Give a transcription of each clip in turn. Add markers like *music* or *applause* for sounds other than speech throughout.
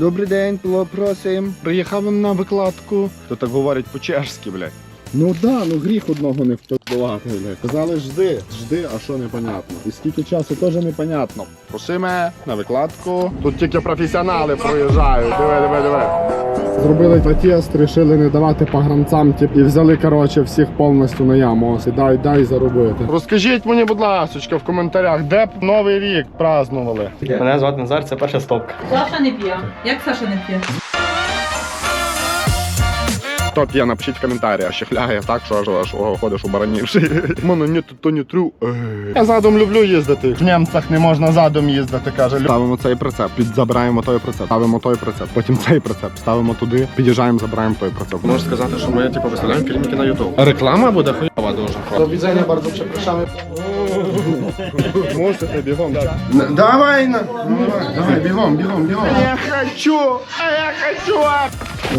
Добрий день, просим. Приїхав на викладку. То так говорять по-чешськи, блядь. Ну да, ну гріх одного не вподобати. Казали, жди, жди, а що непонятно. І скільки часу теж непонятно. Просиме на викладку. Тут тільки професіонали проїжджають. Диви, диви, диви. Зробили протест, рішили не давати погранцям, тип, і взяли, коротше, всіх повністю на яму. Ось і дай, дай заробити. Розкажіть мені, будь ласка, в коментарях, де б Новий рік празднували. Мене звати Назар, це перша стопка. Саша не п'є. Як Саша не п'є? Хто п'є, напишіть в коментарях, щехляє так, що аж, аж ходиш у баранівши. Мене ні, то не трю. Я задом люблю їздити. В Німцях не можна задом їздити, каже. Ставимо цей прицеп, підзабираємо той прицеп, ставимо той прицеп, потім цей прицеп, ставимо туди, під'їжджаємо, забираємо той прицеп. Можеш сказати, що ми типу, виставляємо фільмики на YouTube. Реклама буде хуйова дуже. До widzenia, bardzo przepraszamy. Мусите, бігом, так. Давай, на. Давай, бігом, бігом, бігом. Я хочу, а я хочу.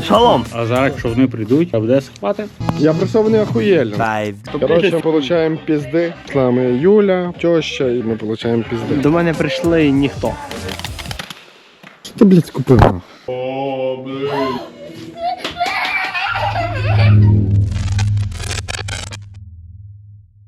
Шалом! А зараз, якщо вони прийдуть, а буде схвати. Я просто вони охуєльно. Five. Короче, получаем пизды. С нами Юля, теща, и мы получаем пизды. До мене прийшли ніхто. Что ты, блядь,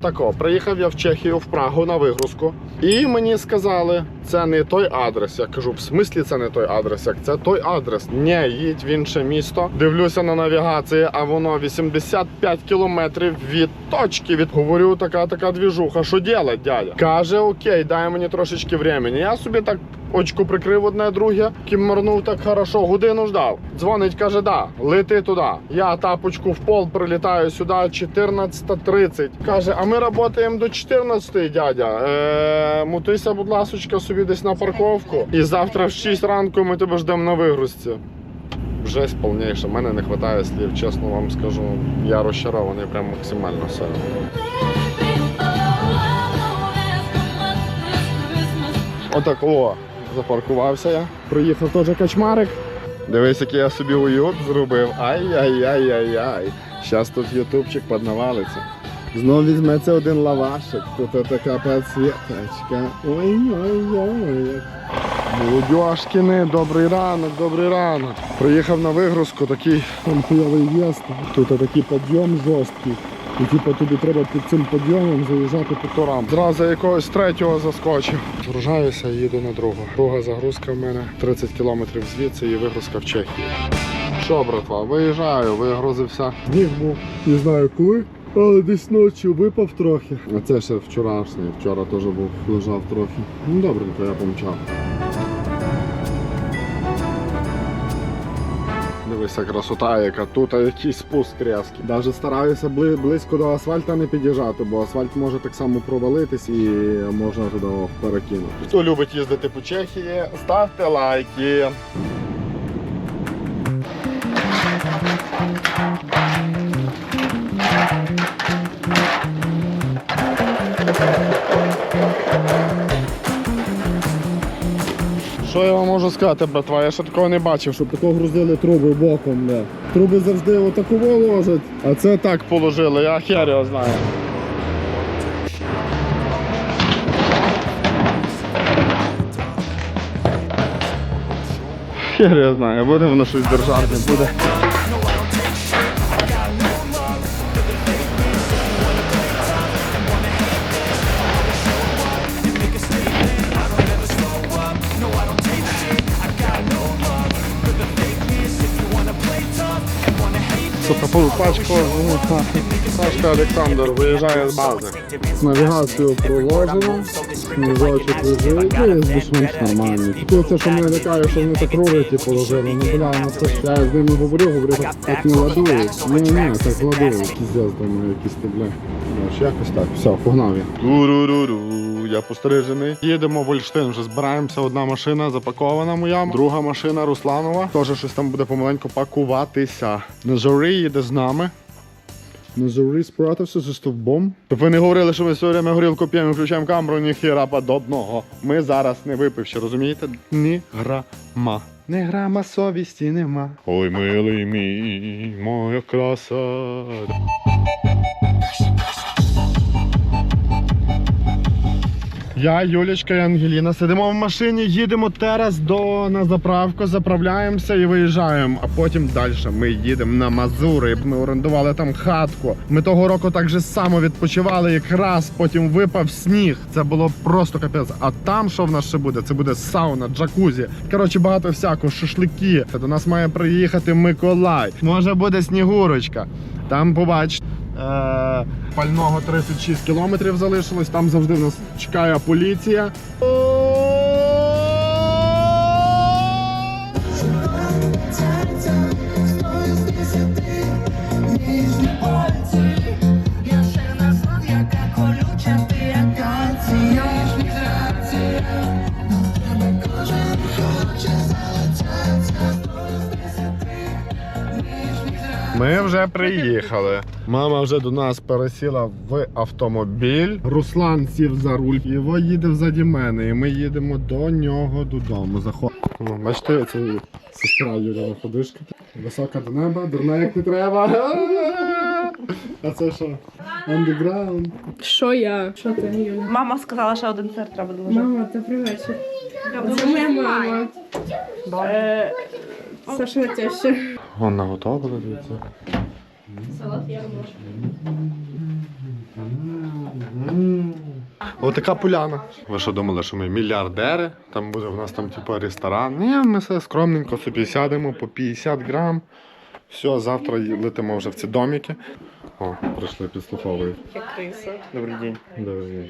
Купил? Тако, приїхав я в Чехію в Прагу на вигрузку, і мені сказали, це не той адрес. Я кажу, в смислі це не той адрес, як це той адрес. Ні, їдь в інше місто. Дивлюся на навігації, а воно 85 кілометрів від точки. Від говорю, така така двіжуха. Що делать, дядя? Каже, окей, дай мені трошечки времени. Я собі так очку прикрив одне друге, кіморнув так хорошо, годину ждав. Дзвонить, каже, да, лети туди. Я тапочку в пол прилітаю сюди 14.30. Каже, а ми працюємо до 14, дядя. Е, мутися, будь ласочка, собі десь на парковку. І завтра в 6 ранку ми тебе ждемо на вигрузці. Жесть повніша, мене не вистачає слів, чесно вам скажу. Я розчарований прям максимально сильно. Отак, о, запаркувався я. Приїхав теж качмарик. Дивись, який я собі уют зробив. Ай-яй-яй-яй-яй. Щас тут ютубчик поднавалиться. Знов візьметься один лавашик. Тут така підсвіточка. Ой-ой-ой. Молодьошкини, добрий ранок, добрий ранок. Приїхав на вигрузку, такий *laughs* там хуйовий в'їзд. Тут такий підйом жорсткий. І типу тобі треба під цим підйомом заїжджати по турам. Зразу якогось третього заскочив. Згружаюся і їду на другу. Друга загрузка в мене 30 кілометрів звідси і вигрузка в Чехії. Що, братва, виїжджаю, вигрузився. Сніг був, не знаю коли. Але десь ночі випав трохи. А це ще вчорашній. Вчора теж був, лежав трохи. Ну добренько, я помчав. Дивися, красота, яка тут якийсь спуск різкий. Навіть стараюся бли- близько до асфальта не під'їжджати, бо асфальт може так само провалитись і можна туди перекинути. Хто любить їздити по Чехії, ставте лайки. Що я вам можу сказати, братва? Я ще такого не бачив, щоб такого грузили труби боком. Не. Труби завжди отаково ложать, а це так положили, я хер його знаю. Хер я знаю, буде воно щось держати, буде. Сука, пачку, Сашка Олександр виїжджає з бази. Навігацію проложено, сніжочок лежить, ну і більш-менш нормальний. Тільки це, що мене лякає, що вони так ролики положили. Ну бля, ну це ж я з ними говорю, говорю, так, не ладують. Ні, ні, так ладують. Піздець, думаю, якісь ти, бля. Ну, якось так, все, погнав я. Я пострижений. Їдемо в Ольштин, вже збираємося. Одна машина запакована моя, друга машина Русланова. Теж щось там буде помаленьку пакуватися. Назори їде з нами. Назори спратився зі стовбом. Щоб ви не говорили, що ми все время горілку п'ємо, і включаємо камеру, ні хіра подобного. Ми зараз не випивши, розумієте? Ні грама. Ні грама совісті нема. Ой, милий мій, моя краса. Я, Юлічка і Ангеліна сидимо в машині, їдемо зараз до на заправку, заправляємося і виїжджаємо. А потім далі ми їдемо на Мазури. Ми орендували там хатку. Ми того року так же само відпочивали, якраз потім випав сніг. Це було просто капець. А там що в нас ще буде? Це буде сауна, джакузі. Коротше, багато всякого, шашлики. До нас має приїхати Миколай. Може буде снігурочка. Там побачите. Е, пального 36 кілометрів залишилось. Там завжди нас чекає поліція. Ми вже приїхали. Мама вже до нас пересіла в автомобіль. Руслан сів за руль. Його їде взаді мене. І ми їдемо до нього додому. Заходимо. Ну, бачите, це сестра Юліна ходишка. Висока до неба, дурна як не треба. А це що? Underground. Що я? Що ти, Юля? Мама сказала, що один сир треба доложити. Мама, добрий вечір. Це моя мама. Е, Саша теща. Вон наготовили, дивіться. Салат я Отака поляна. Ви що думали, що ми мільярдери? Там буде в нас там типу ресторан. Ні, ми все скромненько собі сядемо по 50 грам. Все, завтра летимо вже в ці домики. О, прийшли підслуховують. Добрий день. Добрий день.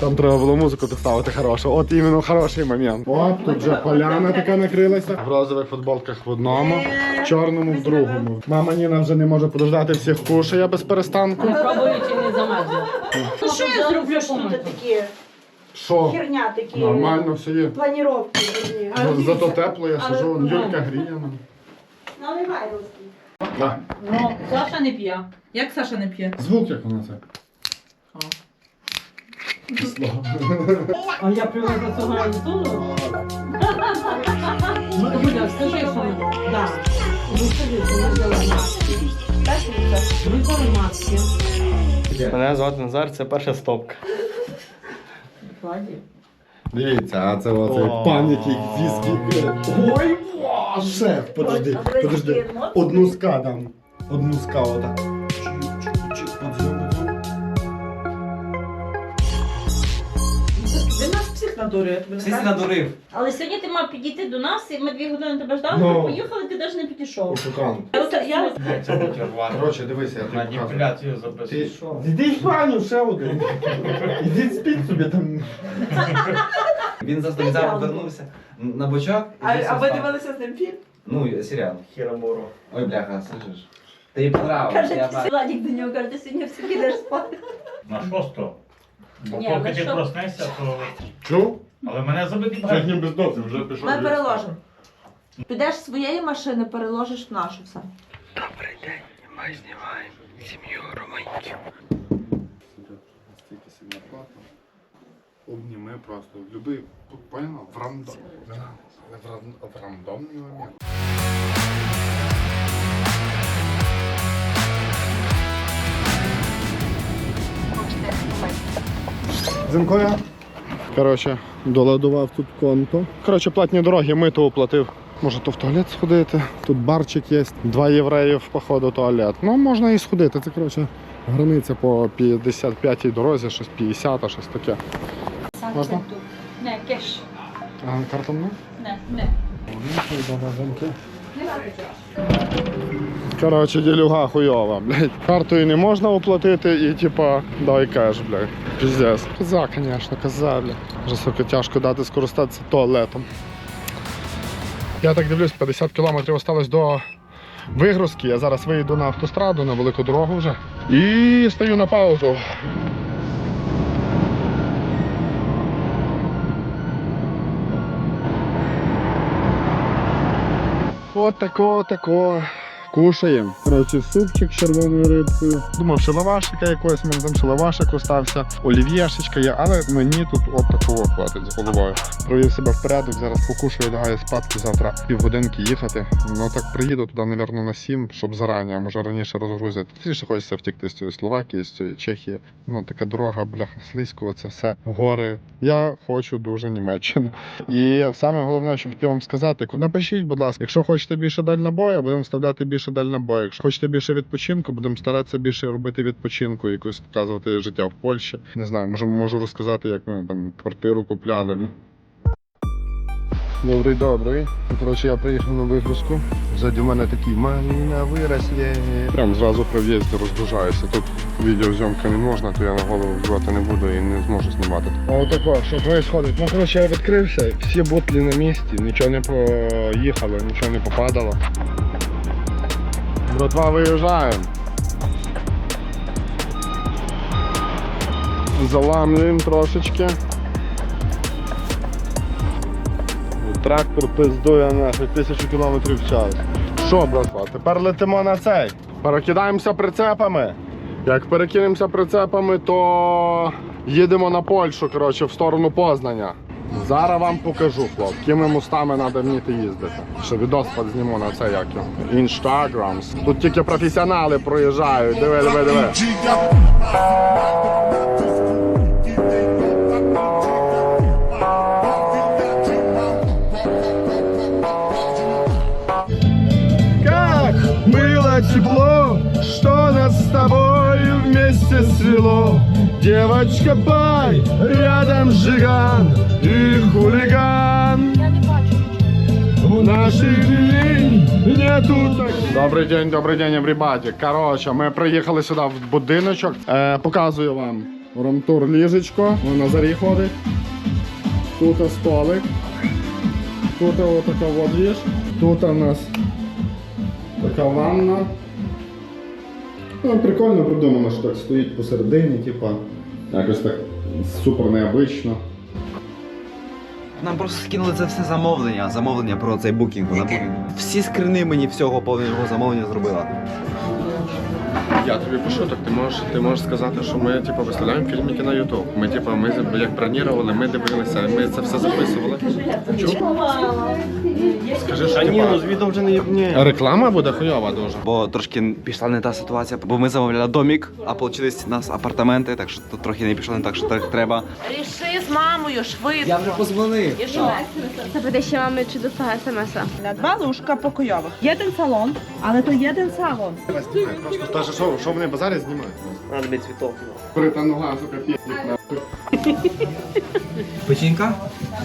Там треба було музику доставити хорошу. От іменно хороший момент. От тут вже поляна така накрилася. В розових футболках в одному, в чорному в другому. Мама Ніна вже не може подождати всіх кушає без перестанку. Ну що я зроблю, що тут такі Що? херня такі Нормально все є. планіровки. Ну, Зато тепло, я сижу, Юлька гріє мене. Наливай русський. На, Ну, Саша не п'є. Як Саша не п'є? Звук як вона це. А я привезла цього Антону. Ну, Юля, скажи, що ми. Да. Ну, скажи, що ми взяли маски. Вибрали маски. Мене звати Назар, це перша стопка. Кладі. Дивіться, а це оцей пан, який віскі. Ой, боже! Подожди, подожди. Одну ска дам. Одну ска отак. Він нас всіх надурює. тобі не Всі кажуть? надурив. Але сьогодні ти мав підійти до нас, і ми дві години тебе ждали, Ну. ми поїхали, ти навіть не підійшов. Шукан. Я оце- я Коротше, дивися, я тобі показую. Маніпуляцію Ти... записуєш. Іди в баню, ще один. Іди спіть собі там. *laughs* Він завжди зараз вернувся на бочок. і А, десь а ви встав. дивилися з ним фільм? Ну, серіал. Хіраморо. Ой, бляха, слышиш? Ти їй понравилось, каже, я ти бачу. Владик до нього каже, ти сьогодні все підеш спати. На шосту. Бо Ні, поки на ти що? проснешся, то. Чув? Але мене забити Сьогодні без дози вже пішов. Ми переложимо. Підеш з своєї машини, переложиш в нашу все. Стільки собі оплата. Обніми просто. Люби, поняла? В рандом. В в рандомний момент. Зимкою. Коротше, доладував тут конто. Коротше, платні дороги, ми то оплатив. Може то в туалет сходити. Тут барчик є. Два євреїв, походу, туалет. Ну, можна і сходити. Це коротше границя по 55-й дорозі, щось 50, а щось таке. Можна? Не, кеш. А картом не? Не, не. Коротше, ділюга хуйова, блядь. Картою не можна оплатити і типа дай кеш, блядь. Піздець. Коза, звісно, коза, блядь. Вже сука тяжко дати скористатися туалетом. Я так дивлюсь, 50 кілометрів осталось до вигрузки. Я зараз вийду на автостраду, на велику дорогу вже. І стою на паузу. От тако, тако. Кушаємо. Коротше, супчик з червоною рибкою. Думав, що лавашика якогось, мене там ще лавашик остався. Олів'єшечка є, але мені тут от такого хватить з головою. Провів себе в порядок, зараз покушаю, лягаю спадки, завтра півгодинки їхати. Ну так приїду туди, напевно, на 7, щоб зарані, може раніше розгрузити. Тільки хочеться втікти з цієї Словакії, з цієї Чехії. Ну така дорога, бляха, слизько, це все гори. Я хочу дуже Німеччину. І саме головне, що хотів вам сказати, напишіть, будь ласка, якщо хочете більше дальнобою, будемо вставляти більше дальнобою. Якщо хочете більше відпочинку, будемо старатися більше робити відпочинку, якусь показувати життя в Польщі. Не знаю, можу, можу розказати, як ми там квартиру купляли. Добрий, добрий. Коротше, я приїхав на вигрузку. Ззаді мене такий малина вирослі. Прям зразу при в'їзді розгружаюся. Тут відеозйомка не можна, то я на голову вживати не буду і не зможу знімати. А отако, що відбувається? Ну, коротше, я відкрився, всі бутлі на місці, нічого не поїхало, нічого не попадало. Братва, виїжджаємо. Заламлюємо трошечки. Трактор пиздує нахуй тисячу кілометрів в час. Що, братва, тепер летимо на цей. Перекидаємося прицепами. Як перекинемося прицепами, то їдемо на Польщу, коротше, в сторону Познання. Зараз вам покажу, хлоп, якими мостами треба вміти їздити. Ще відос зніму на це як його. Інстаграмс. Тут тільки професіонали проїжджають. Диви, диви, диви. Как было тепло, что нас с тобой вместе свело. Девочка, пай, рядом жиган и хулиган. У наших дней нету таких. Добрий день, добрий день, everybody. Коротше, ми приїхали сюди в будиночок. Е, показую вам ромтур ліжечко. Вона на зарі ходить. Тут столик. Тут отака вот ліж. Тут у нас така ванна. Ну, прикольно придумано, що так стоїть посередині, типа. Якось так супер необично. Нам просто скинули це все замовлення, замовлення про цей букінг. Вона. Всі скрини мені всього повного замовлення зробила. Я тобі пишу, так ти можеш, ти можеш сказати, що ми типу, виставляємо фільмики на YouTube. Ми типу, ми як бронірували, ми дивилися, ми це все записували. Чув? Скажи, що типа, з відео вже не ні. реклама буде хуйова дуже. Бо трошки пішла не та ситуація, бо ми замовляли домік, а вийшли у нас апартаменти, так що тут трохи не пішло не так, що так треба. Ріши з мамою швидко. Я вже позвонив. І що? Це ще мами чи достала смс-а. Два лужка покойових. Єдин салон, але то єдин салон. Просто скажи, що, що вони базарі знімають? Надо тобі цвіток. Крита нога, сука, п'єтник. Печінка?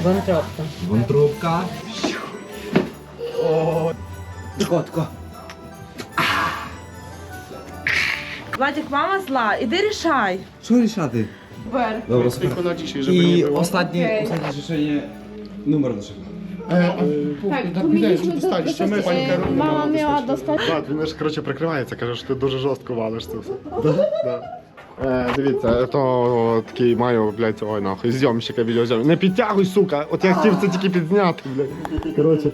Вантробка. Вантробка. Котко. Владик, мама зла, іди рішай. Що рішати? Бер. Добре, супер. І останнє, останнє рішення номер лише. Так, Мама miała dostać. Так, він ж коротше прикривається, каже, що ти дуже жорстко валиш це все. Да? *laughs* Да. Е, дивіться, то такий маю, блядь, ой нахуй, зйомщика відеозйомщика. Не підтягуй, сука! От я хотів це тільки підзняти, блядь. Коротше,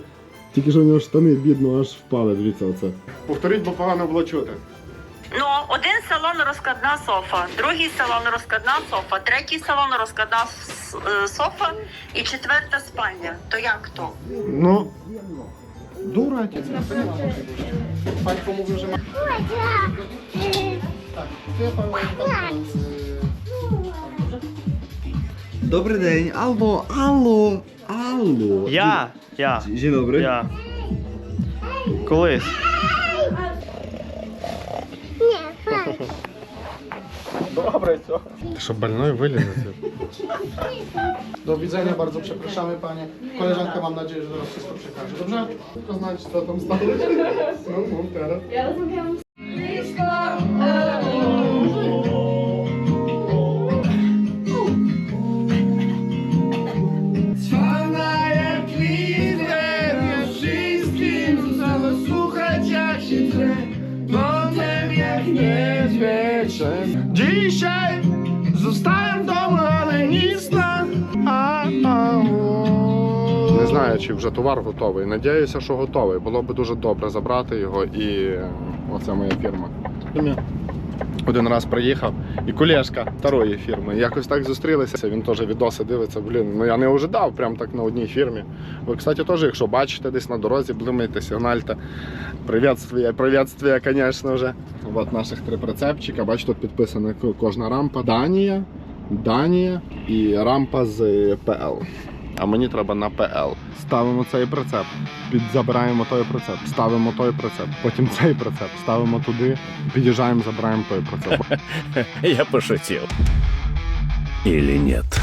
тільки що у нього штани бідно аж впали, дивіться оце. Повторіть, бо погано було чути. Ну, один салон розкладна софа, другий салон розкладна софа, третій салон розкладна с- е, софа і четверта спальня. То як то? Ну, дура, має. Добрий день. Алло, алло, алло. Я, я, dobry. я. Колись. Ty що, больной вylізати? Do widzenia, bardzo przepraszamy panie. Koleżanka mam nadzieję, że zaraz wszystko przekaże. Dobrze? Tylko znać co tam stało. No mów teraz. Trwana вже товар готовий. Надіюся, що готовий. Було б дуже добре забрати його і оце моя фірма. Один раз приїхав, і колежка старої фірми. Якось так зустрілися. Він теж відоси дивиться. Блін, ну я не ожидав прям так на одній фірмі. Ви, кстати, теж, якщо бачите десь на дорозі, блимайте, сигнальте. Приветствие, приветствие, звісно вже. От наших три прицепчика. Бачите, тут підписана кожна рампа. Данія, Данія і рампа з ПЛ. А мені треба на ПЛ. Ставимо цей прицеп, під забираємо той прицеп, ставимо той прицеп, потім цей прицеп, ставимо туди, під'їжджаємо, забираємо той прицеп. *laughs* Я пошутил. Или нет?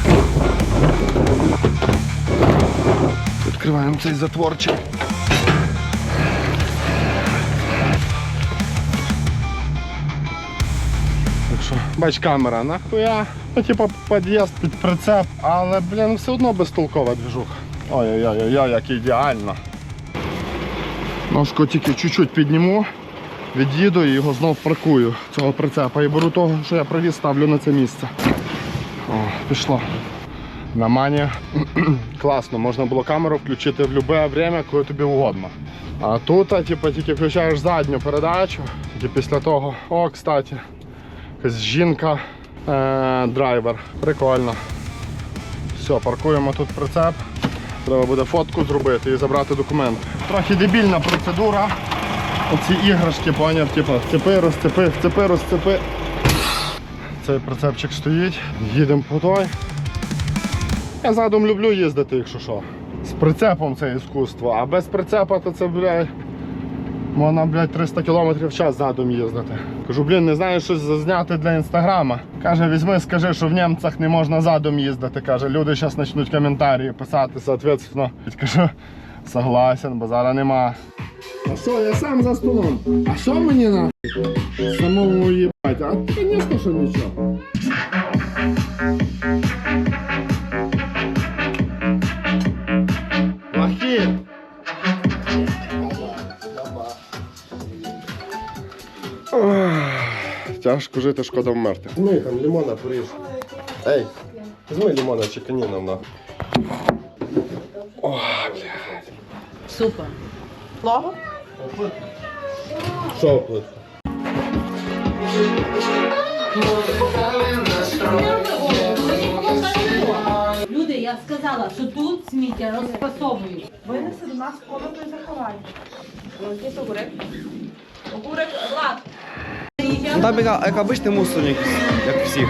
Відкриваємо цей затворчик. Так що, бач, камера, нахуя? Ну, типа під'їзд під прицеп, але, блін, все одно безтолкова движуха. Ой-ой-ой, як ідеально. Ножку тільки чуть-чуть підніму, від'їду і його знов паркую, цього прицепа. І беру того, що я привіз, ставлю на це місце. О, пішло. На мані *clears throat* класно, можна було камеру включити в будь-яке время, коли тобі угодно. А тут, типу, тільки включаєш задню передачу, і після того, о, кстати, жінка, драйвер. Прикольно. Все, паркуємо тут прицеп. Треба буде фотку зробити і забрати документи. Трохи дебільна процедура. Оці іграшки, поняв, типу, вцепи, розцепи, вцепи, розцепи. Цей прицепчик стоїть, їдемо по той. Я задум люблю їздити, якщо що. З прицепом це іскусство, а без прицепа то це, блядь, можна, блядь, 300 км в час задум їздити. Кажу, блін, не знаю щось зазняти для інстаграма. Каже, візьми, скажи, що в Німцях не можна задум їздити. Каже, люди зараз почнуть коментарі писати, соответственно. Кажу, согласен, бо зараз нема. А що, я сам за столом. А що мені на самому їбать? А звісно, що нічого. Тяжко жити, шкода вмерти. Візьми там лимона поріж. Ей, візьми лимона чи каніном на. О, блядь. Супер. Лого? Що плитку? Люди, я сказала, що тут сміття розпасовують. Винеси до нас в комнату і заховай. Якийсь огурек. Ну там як, як обичний мусорник, як всіх.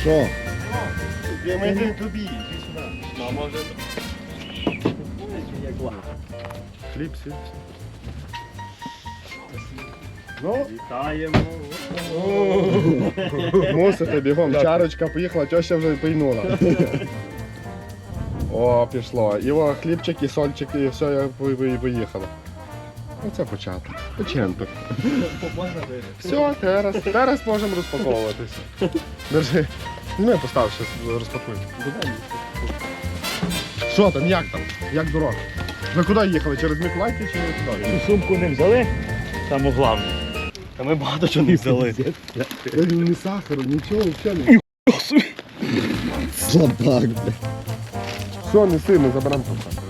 Що? Ми тобі, іди сюди. Хліб сіль. Ну, Вітаємо. мусите бігом. Чарочка поїхала, теща вже пийнула. О, пішло. Його хлібчик і сольчик, і все, я по- поїхала. Оце початок. Початок. Все, зараз. Зараз можемо розпаковуватися. Держи. Ну, я постав, щас розпакуй. Що там, як там? Як дорога? Ви куди їхали? Через Миколаївки чи куди? Сумку не взяли, саме головне. А ми багато чого не взяли. Ні сахару, нічого взагалі не. Слабак, бля. Все, неси, ми заберемо там сахар.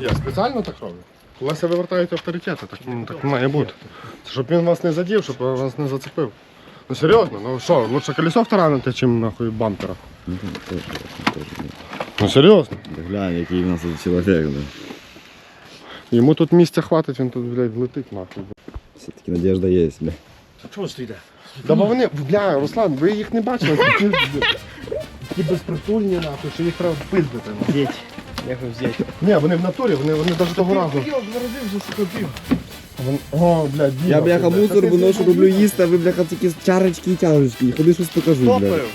Я спеціально так роблю. У вас вивертають авторитети, так, ну, так має бути. Це щоб він вас не задів, щоб вас не зацепив. Ну серйозно, ну що, лучше колесо втаранити, чим нахуй бампера. Ну серйозно. Глянь, який в нас тут чоловік. Йому тут місця хватить, він тут, блядь, влетить нахуй. Все-таки надежда є, бля. Чого ж ти йде? Да бо вони, бля, Руслан, ви їх не бачили, такі, такі безпритульні нахуй, що їх треба пиздити. нахуй. Взять. Як його взяти? Ні, вони в натурі, вони, вони навіть того разу. Вон- О, блядь, Діма. Я, бляха, блядь. мусор виношу, роблю їсти, а ви, бляха, тільки чарочки і тяжечки. І ходи щось покажу, бля. Топив.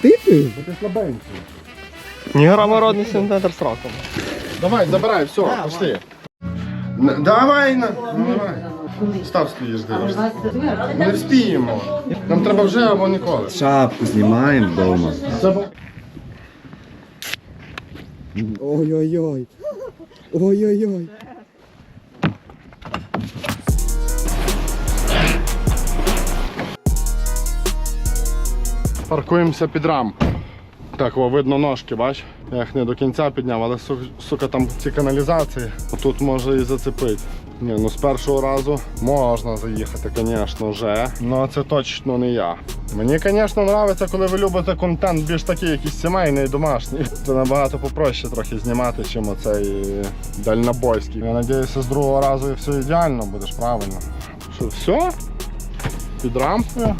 Ти пив? Бо ти слабенький. Негромородний синтетр з раком. Давай, забирай, все, пошли. Давай, на... давай. Став стоїш, дивишся. Не вспіємо. Нам треба вже або ніколи. Шапку знімаємо вдома. Ой-ой-ой. Ой-ой-ой. Паркуємося під рам. Так, о, видно ножки, бач? Я їх не до кінця підняв, але сука там ці каналізації. Тут може і зацепити. Ні, ну з першого разу можна заїхати, звісно, вже. Ну це точно не я. Мені, звісно, подобається, коли ви любите контент більш такий, якийсь сімейний, домашній. Це набагато попроще трохи знімати, чим оцей дальнобойський. Я сподіваюся, з другого разу і все ідеально будеш правильно. Що, все? Під рампою?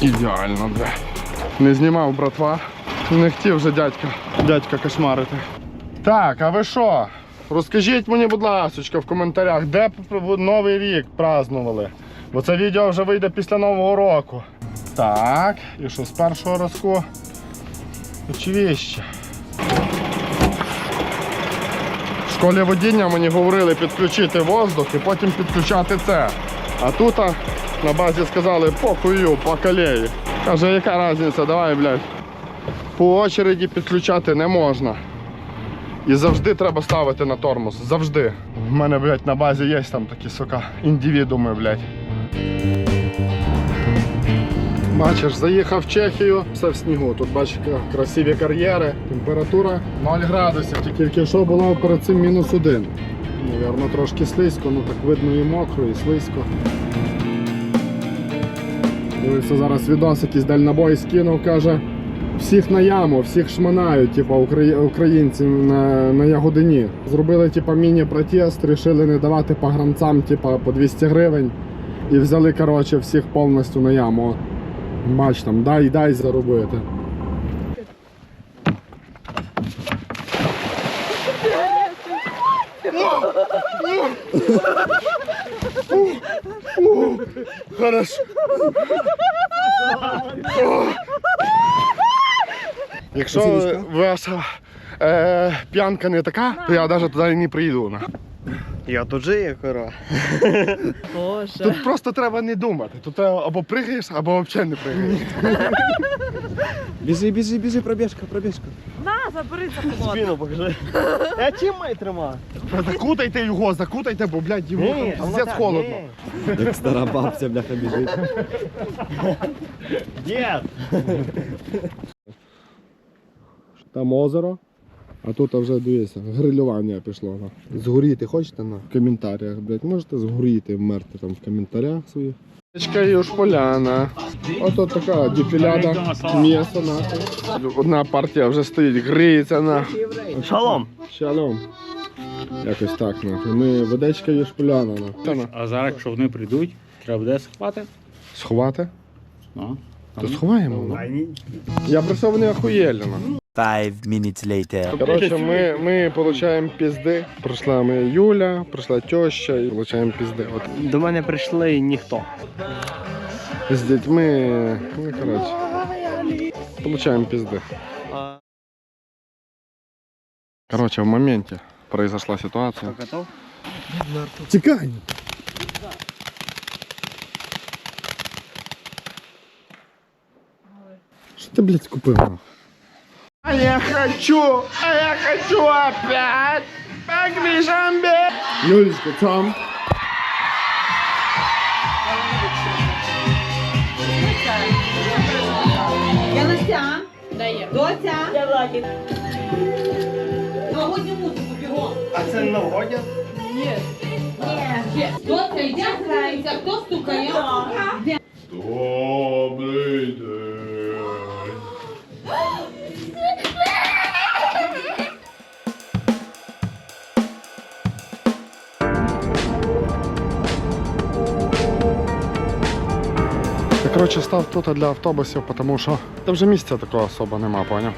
Ідеально, бля. Не знімав братва. Не хотів вже дядька, дядька кошмарити. Так, а ви що? Розкажіть мені, будь ласка, в коментарях, де Новий рік празднували. Бо це відео вже вийде після Нового року. Так, і що з першого разку? Очевидно. В школі водіння мені говорили підключити воздух і потім підключати це. А тут на базі сказали похую, по колеї. Каже, яка різниця, давай, блядь. По очереді підключати не можна. І завжди треба ставити на тормоз. Завжди. В мене, блядь, на базі є там такі сука, індивідуми, блядь. Бачиш, заїхав в Чехію, все в снігу. Тут бачиш красиві кар'єри, температура 0 градусів, тільки що було перед цим мінус один. Навірно, трошки слизько, ну так видно і мокро, і слизько. Дивився зараз відос, якийсь дальнобой скинув, каже, всіх на яму, всіх шманають, типу, українці на, на ягодині. Зробили типу, міні-протест, рішили не давати погранцям типу, по 200 гривень і взяли коротше, всіх повністю на яму. Бач там, дай дай заробити. Хорошо. Якщо ваша е, п'янка не така, то я навіть туди не приїду. на. Я тут же є, кора. Боже. Тут просто треба не думати. Тут треба або пригаєш, або взагалі не пригаєш. Біжи, біжи, біжи, пробіжка, пробіжка. На, забери. *laughs* Спину покажи. *laughs* Я чим маю тримати? Закутайте його, закутайте, бо, блядь, йому там пиздець холодно. Як стара бабця, бляха, біжить. Дід! Там озеро, а тут вже дивіться, грилювання пішло. на. Згоріти хочете на в коментарях, блядь, можете згоріти, вмерти там в коментарях своїх. Річка Юшполяна. Ото така дефіляда, м'ясо нахуй. Одна партія вже стоїть, гриється нахуй. Шалом! Шалом. Якось так нахуй. Ми водичка Юшполяна нахуй. А зараз, якщо вони прийдуть, треба буде сховати. Сховати? Ну, То сховаємо. ну. Я про це вони охуєлі. нахуй. Five minutes later. Коротше, ми, ми получаємо пізди. Прийшла ми Юля, прийшла теща і получаємо пізди. От До мене прийшли ніхто. з дітьми. Ну, коротше. Получаємо пізди. Коротше, в моменті произошла ситуація. Готов? Тікай! Що ти, блядь, купив? нахуй? А я хочу! А я хочу опять! Погрижамбе! Юлечка, там. Янася, Дає. доця. Новогодню музику бігом. А це новогодня? Ні. Ні. Доця, йди грається. Хто стукає? Коротше, став тут для автобусів, тому що там вже місця такого особо нема, поняв?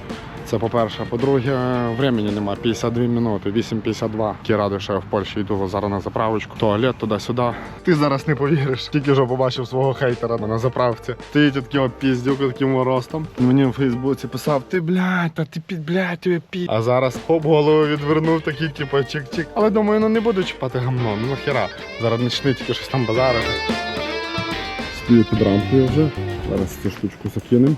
Це по-перше. По-друге, времени нема, 52 минути, 8.52. Ті радий, що я в Польщі йду зараз на заправочку. Туалет туди-сюди. Ти зараз не повіриш. Тільки що побачив свого хейтера на заправці. Стоїть таким піздюк таким ростом. Мені в Фейсбуці писав: ти блядь, та ти під блядь, ти пі. А зараз хоп, голову відвернув, такий, типу, чик-чик. Але думаю, ну не буду чіпати гамно, ну нахера. Зараз почни тільки щось там базарити. Стою під рамкою вже. Зараз цю штучку закинемо.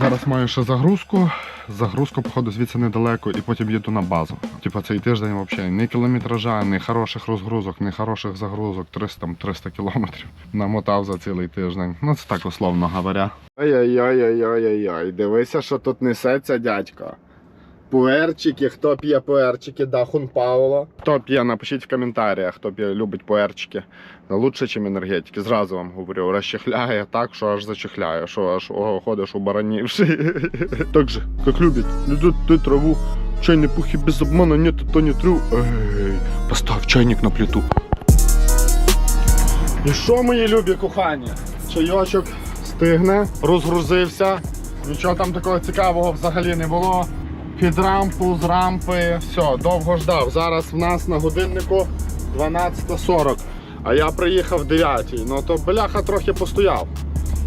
Зараз маю ще загрузку. загрузку, походу, звідси недалеко, і потім їду на базу. Типа цей тиждень взагалі ні кілометража, ні хороших розгрузок, ні хороших загрузок, 300-300 кілометрів намотав за цілий тиждень. Ну це так условно говоря. Ой-ой-ой-ой-ой-ой, дивися, що тут несеться дядько. Пуерчики, хто п'є пуерчики, да, хун Пауло. Хто п'є, напишіть в коментарях, хто п'є, любить пуерчики. Лучше, ніж енергетики. Зразу вам говорю, розчихляє так, що аж зачихляє, що аж ого, ходиш убаранівши. *laughs* Так же, як люблять, люди ти траву. Чайний пухи без обмана, нет, то не тру. Ей, постав чайник на плиту. І що, мої любі кохані? Чайочок стигне, розгрузився. Нічого там такого цікавого взагалі не було. Під рампу, з рампи, все, довго ждав. Зараз в нас на годиннику 12.40. А я приїхав 9. Ну то бляха трохи постояв.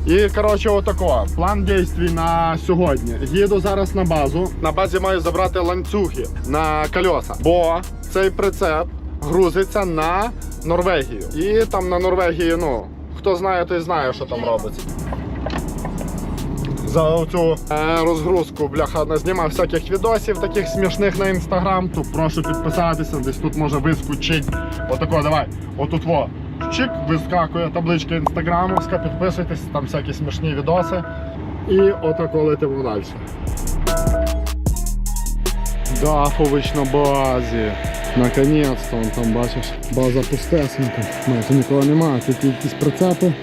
І коротше, отако. План дійствій на сьогодні. Їду зараз на базу. На базі маю забрати ланцюги на кольоса. Бо цей прицеп грузиться на Норвегію. І там на Норвегії, ну, хто знає, той знає, що там робиться. За цю е, розгрузку, бляха, назнімав всяких відосів таких смішних на інстаграм. То прошу підписатися, десь тут може вискочить. Отако, давай. Отут во. Чик, вискакує табличка інстаграмовська, підписуйтесь, там всякі смішні відоси. І отако летимо далі. Дахович на базі. Наконець-то, там бачиш, база пустесенька. Тут нікого немає, тут якісь прицепи.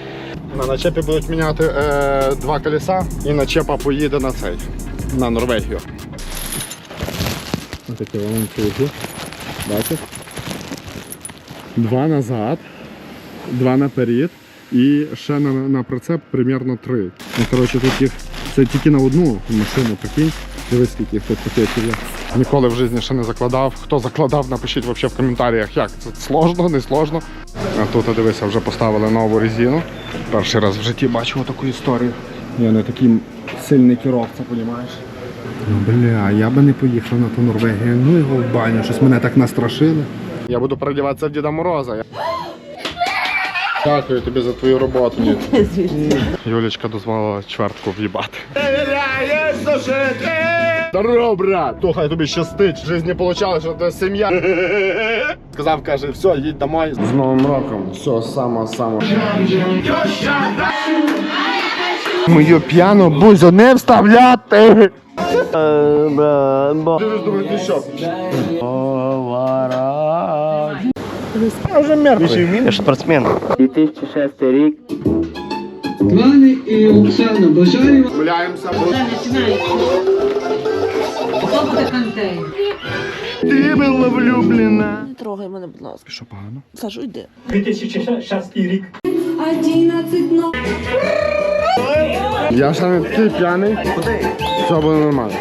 На начепі будуть міняти е, два колеса і начепа поїде на цей, на Норвегію. Ось такі ланцюги. Бачиш? Два назад, два наперед і ще на, на прицеп примерно три. Ну, коротше, тут їх це тільки на одну машину, прикинь. Дивись, скільки їх тут пакетів. Ніколи в житті ще не закладав. Хто закладав, напишіть вообще в коментарях, як це сложно, не сложно. А тут, дивися, вже поставили нову резину. Перший раз в житті бачу таку історію. Я не такий сильний керовця, розумієш? Ну, бля, я би не поїхав на ту Норвегію. Ну його в баню, щось мене так настрашили. Я буду передіватися в Діда Мороза. Дякую тобі за твою роботу. *laughs* Юлічка дозволила чвертку в'їбати. Здорово, брат! То хай тобі щастить, в житті вийшло, що це сім'я. *laughs* Сказав, каже, все, їдь домой. З Новим роком. Все, само, само. Мою п'яну бузю не вставляти. Дивись, думаю, ти що? Я вже мертвий. Я спортсмен. 2006 рік. Гуляємося, буде контейнер? ти була влюблена. Не трогай мене, будь ласка. Що погано? Сажу, йди. 2006 рік. Я ж не ти п'яний. Все буде нормально.